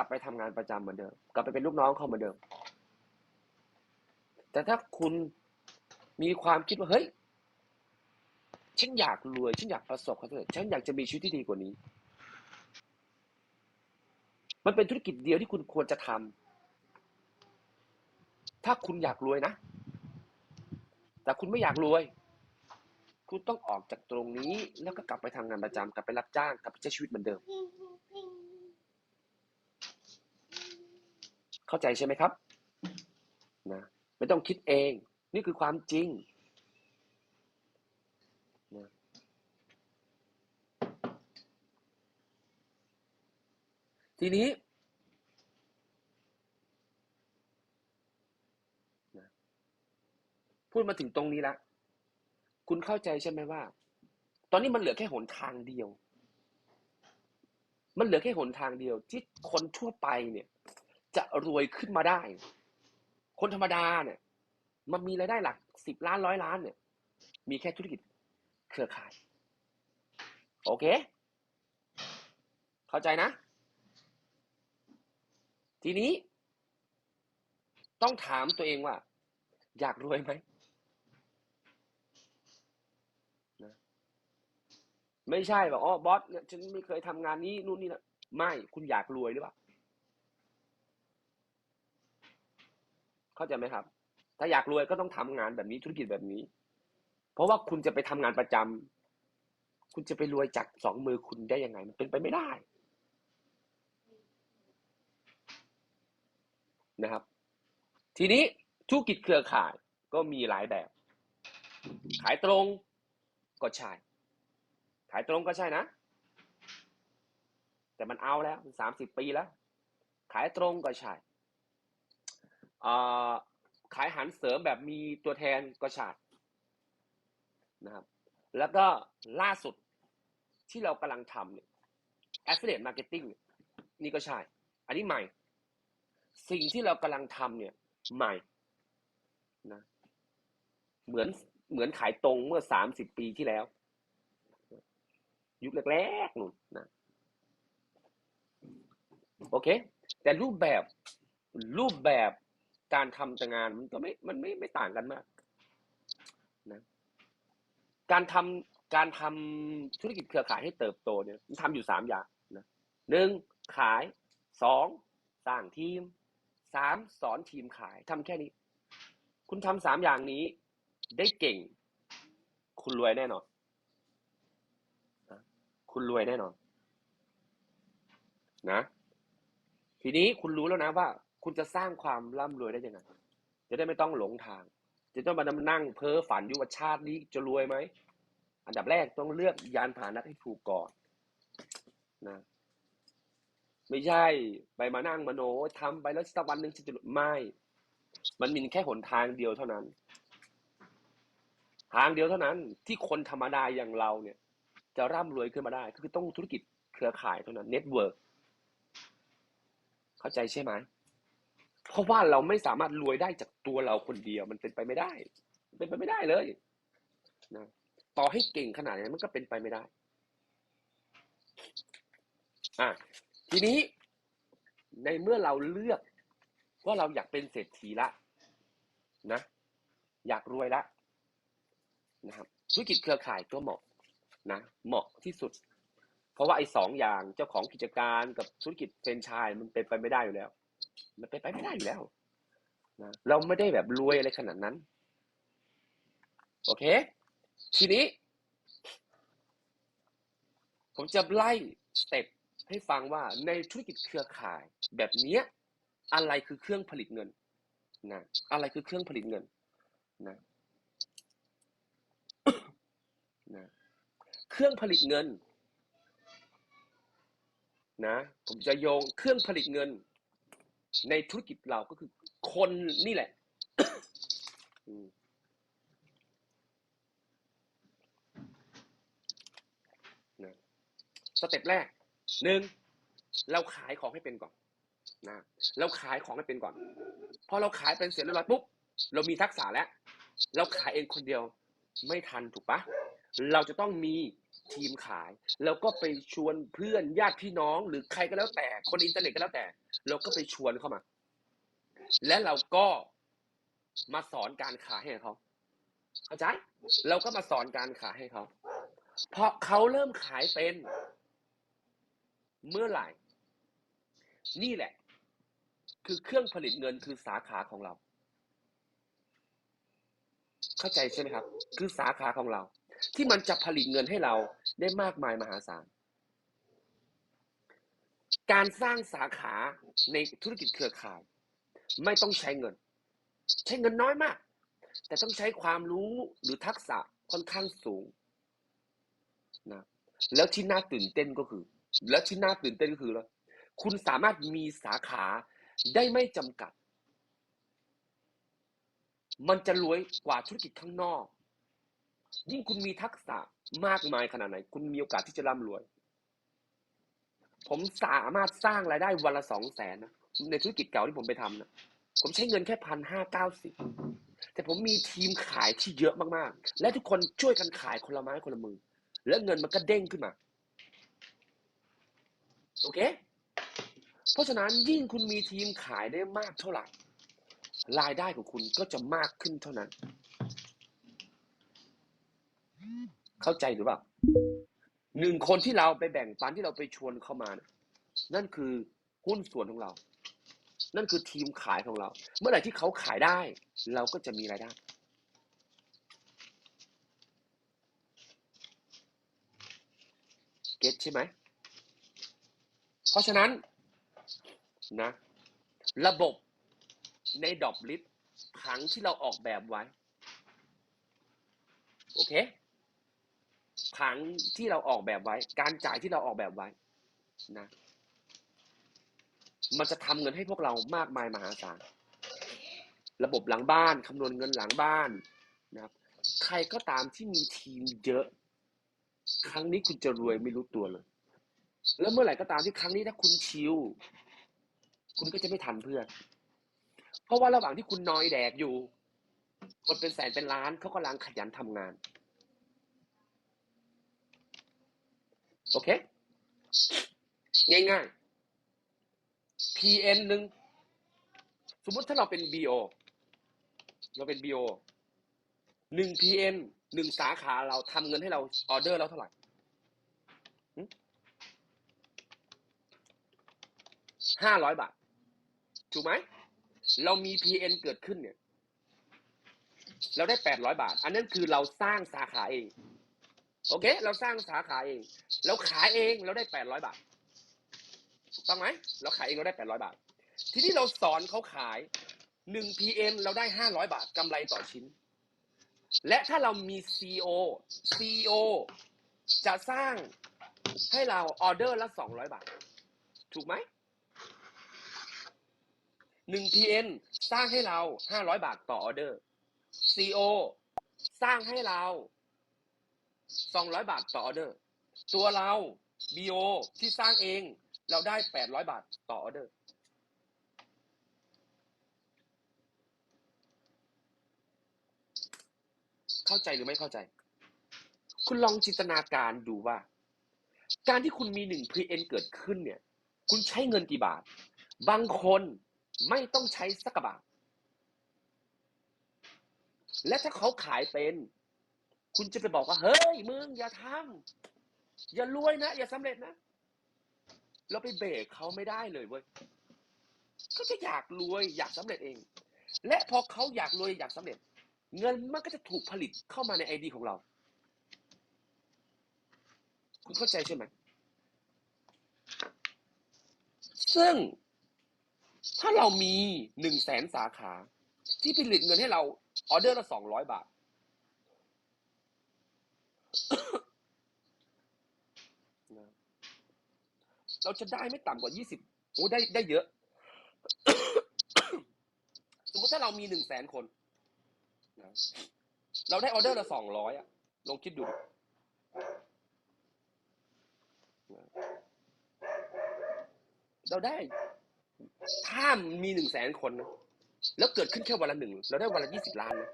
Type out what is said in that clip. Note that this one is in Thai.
ลับไปทำงานประจำเหมือนเดิม กลับไปเป็นลูกน้องเขาเหมือนเดิม แต่ถ้าคุณมีความคิดว่าเฮ้ยฉันอยากรวยฉันอยากประสบความสำเร็จฉันอยากจะมีชีวิตที่ดีกว่านี้ มันเป็นธุรกิจเดียวที่คุณควรจะทำถ้าคุณอยากรวยนะ แต่คุณไม่อยากรวย คุณต้องออกจากตรงนี้ แล้วก็กลับไปทำงานประจำกลับไปรับจ้างกลับไปใช้ชีวิตเหมือนเดิม เข้าใจใช่ไหมครับนะไม่ต้องคิดเอง นี่คือความจริงนะทีนี้นะพูดมาถึงตรงนี้ล้วคุณเข้าใจใช่ไหมว่า ตอนนี้มันเหลือแค่หนทางเดียว มันเหลือแค่หนทางเดียว ที่คนทั่วไปเนี่ย จะรวยขึ้นมาได้ คนธรรมดาเนี่ย มันมีรายได้หลักสิบล้านร้อยล้านเนี่ย มีแค่ธุรกิจเครือข่าย โอเค เข้าใจนะ ทีนี้ ต้องถามตัวเองว่า อยากรวยไหมนะไม่ใช่แบบอ๋อบอสเนี่ยฉันไม่เคยทำงานนี้นู่นนี่นะไม่คุณอยากรวยหรือเปล่า เข้าใจไหมครับ ถ้าอยากรวยก็ต้องทำงานแบบนี้ธุรกิจแบบนี้ เพราะว่าคุณจะไปทำงานประจำคุณจะไปรวยจากสองมือคุณได้ยังไง มันเป็นไปไม่ได้นะครับ ทีนี้ธุรกิจเครือข่ายก็มีหลายแบบ ขายตรงก็ใช่ ขายตรงก็ใช่นะ แต่มันเอาแล้วสามสิบปีแล้ว ขายตรงก็ใช่ ขายหารเสริมแบบมีตัวแทนก็ใช่นะครับ แล้วก็ล่าสุดที่เรากำลังทำเนี่ย affiliate marketing นี่ก็ใช่ อันนี้ใหม่ สิ่งที่เรากำลังทำเนี่ย ใหม่นะเหมือนเหมือนขายตรงเมื่อสามสิบปีที่แล้ว ยุคแรกๆนู่นนะโอเค แต่รูปแบบรูปแบบ การทำแต่งานมันก็ไม่มันไม่ไม่ต่างกันมากนะการทำการทำธุรกิจเครือข่ายให้เติบโตเนี่ยมันทำอยู่สามอย่างนะหนึ่งขายสองสร้างทีมสามสอนทีมขายทำแค่นี้ คุณทำสามอย่างนี้ ได้เก่ง คุณรวยแน่นอนนะคุณรวยแน่นอนนะ ทีนี้คุณรู้แล้วนะว่า คุณจะสร้างความร่ำรวยได้ยังไงจะได้ไม่ต้องหลงทาง จะต้องมานั่งเพ้อฝันยู่ว่าชาตินี้จะรวยไหม อันดับแรกต้องเลือกยานพาหนะให้ถูกก่อนนะ ไม่ใช่ไปมานั่งมโนทำไปแล้วสักวันหนึ่งจะไม่ มันมีแค่หนทางเดียวเท่านั้น ทางเดียวเท่านั้น ที่คนธรรมดาอย่างเราเนี่ย จะร่ำรวยขึ้นมาได้ก็คือต้องธุรกิจเครือข่ายเท่านั้นเน็ตเวิร์กเข้าใจใช่ไหม เพราะว่าเราไม่สามารถรวยได้จากตัวเราคนเดียวมันเป็นไปไม่ได้ เป็นไปไม่ได้เลยนะต่อให้เก่งขนาดไหนมันก็เป็นไปไม่ได้ อะทีนี้ในเมื่อเราเลือกว่าเราอยากเป็นเศรษฐีละนะ อยากรวยละนะครับธุรกิจเครือข่ายก็เหมาะนะ เหมาะที่สุด เพราะว่าไอ้สองอย่างเจ้าของกิจการกับธุรกิจเฟรนไชส์มันเป็นไปไม่ได้อยู่แล้ว มันเป็นไปไม่ได้อยู่แล้วนะเราไม่ได้แบบรวยอะไรขนาดนั้น โอเค ทีนี้ ผมจะไล่สเต็ปให้ฟังว่าในธุรกิจเครือข่ายแบบเนี้ยอะไรคือเครื่องผลิตเงินนะอะไรคือเครื่องผลิตเงินนะนะเครื่องผลิตเงินนะผมจะโยงเครื่องผลิตเงิน ในธุรกิจเราก็คือคนนี่แหละนะสเต็ปแรกหนึ่งเราขายของให้เป็นก่อนนะเราขายของให้เป็นก่อน พอเราขายเป็นเสร็จเรียบร้อยปุ๊บเรามีทักษะแล้ว เราขายเองคนเดียวไม่ทันถูกปะเราจะต้องมี ทีมขาย แล้วก็ไปชวนเพื่อนญาติพี่น้องหรือใครก็แล้วแต่ คนอินเทอร์เน็ตก็แล้วแต่ เราก็ไปชวนเข้ามา และเราก็มาสอนการขายให้เขาเข้าใจเราก็มาสอนการขายให้เขาเพราะเขาเริ่มขายเป็น เมื่อไหร่ นี่แหละ คือเครื่องผลิตเงินคือสาขาของเรา เข้าใจใช่ไหมครับ คือสาขาของเรา ที่มันจะผลิตเงินให้เราได้มากมายมหาศาล การสร้างสาขาในธุรกิจเครือข่าย ไม่ต้องใช้เงิน ใช้เงินน้อยมาก แต่ต้องใช้ความรู้หรือทักษะค่อนข้างสูงนะแล้วที่น่าตื่นเต้นก็คือ แล้วที่น่าตื่นเต้นก็คือแล้วคุณสามารถมีสาขาได้ไม่จำกัด มันจะรวยกว่าธุรกิจข้างนอก ยิ่งคุณมีทักษะมากมายขนาดไหน คุณมีโอกาสที่จะร่ำรวย ผมสามารถสร้างรายได้วันละสองแสนนะในธุรกิจเก่าที่ผมไปทำนะผมใช้เงินแค่พันห้าเก้าสิบแต่ผมมีทีมขายที่เยอะมากๆ และทุกคนช่วยกันขายคนละไม้คนละมือ แล้วเงินมันก็เด้งขึ้นมา โอเค เพราะฉะนั้นยิ่งคุณมีทีมขายได้มากเท่าไหร่รายได้ของคุณก็จะมากขึ้นเท่านั้น เข้าใจหรือเปล่าหนึ่งคนที่เราไปแบ่งปันที่เราไปชวนเข้ามา นั่นคือหุ้นส่วนของเรา นั่นคือทีมขายของเรา เมื่อไหร่ที่เขาขายได้ เราก็จะมีรายได้เก็ตใช่ไหม เพราะฉะนั้นนะ ระบบในดอบลิฟผังที่เราออกแบบไว้ โอเค ผังที่เราออกแบบไว้ การจ่ายที่เราออกแบบไว้นะ มันจะทำเงินให้พวกเรามากมายมหาศาล ระบบหลังบ้านคำนวณเงินหลังบ้านนะครับ ใครก็ตามที่มีทีมเยอะ ครั้งนี้คุณจะรวยไม่รู้ตัวเลย แล้วเมื่อไหร่ก็ตามที่ครั้งนี้ถ้าคุณชิลคุณก็จะไม่ทันเพื่อน เพราะว่าระหว่างที่คุณนอยแดกอยู่ คนเป็นแสนเป็นล้านเขากำลังขยันทำงาน โอเค ง่ายๆ PN หนึ่งสมมติถ้าเราเป็น BO เราเป็น BO หนึ่ง PN หนึ่งสาขาเราทำเงินให้เราออเดอร์แล้วเท่าไหร่ห้าร้อยบาท ถูกไหม เรามี PN เกิดขึ้นเนี่ย เราได้แปดร้อยบาท อันนั้นคือเราสร้างสาขาเอง โอเค เราสร้างสาขาเอง เราขายเองเราได้แปดร้อยบาทถูกต้องไหมเราขายเองเราได้แปดร้อยบาท ทีนี้เราสอนเขาขายหนึ่ง PN เราได้ห้าร้อยบาทกำไรต่อชิ้น และถ้าเรามี CO CO จะสร้างให้เราออเดอร์ละสองร้อยบาท ถูกไหมหนึ่ง PN สร้างให้เราห้าร้อยบาทต่อออเดอร์ CO สร้างให้เรา สองร้อยบาทต่อออเดอร์ ตัวเรา BO ที่สร้างเองเราได้แปดร้อยบาทต่อออเดอร์ เข้าใจหรือไม่เข้าใจ คุณลองจินตนาการดูว่า การที่คุณมีหนึ่ง PN เอ็นเกิดขึ้นเนี่ย คุณใช้เงินกี่บาท บางคนไม่ต้องใช้สักบาท และถ้าเขาขายเป็น คุณจะไปบอกว่า เฮ้ยมึงอย่าทำอย่ารวยนะ อย่าสำเร็จนะ เราไปเบรกเขาไม่ได้เลยเว้ยก็จะอยากรวยอยากสำเร็จเอง และพอเขาอยากรวยอยากสำเร็จ เงินมันก็จะถูกผลิตเข้ามาในไอดีของเรา คุณเข้าใจใช่ไหมซึ่งถ้าเรามีหนึ่งแสนสาขา ที่ผลิตเงินให้เราออเดอร์ละสองร้อยบาท นะเราจะได้ไม่ต่ำกว่ายี่สิบโอ้ได้ได้เยอะ สมมติถ้าเรามีหนึ่งแสนคนนะเราได้ออเดอร์ละสองร้อยอะลองคิดดูเราได้ ถ้ามีหนึ่งแสนคนนะแล้วเกิดขึ้นแค่วันละหนึ่ง เราได้วันละยี่สิบล้านนะ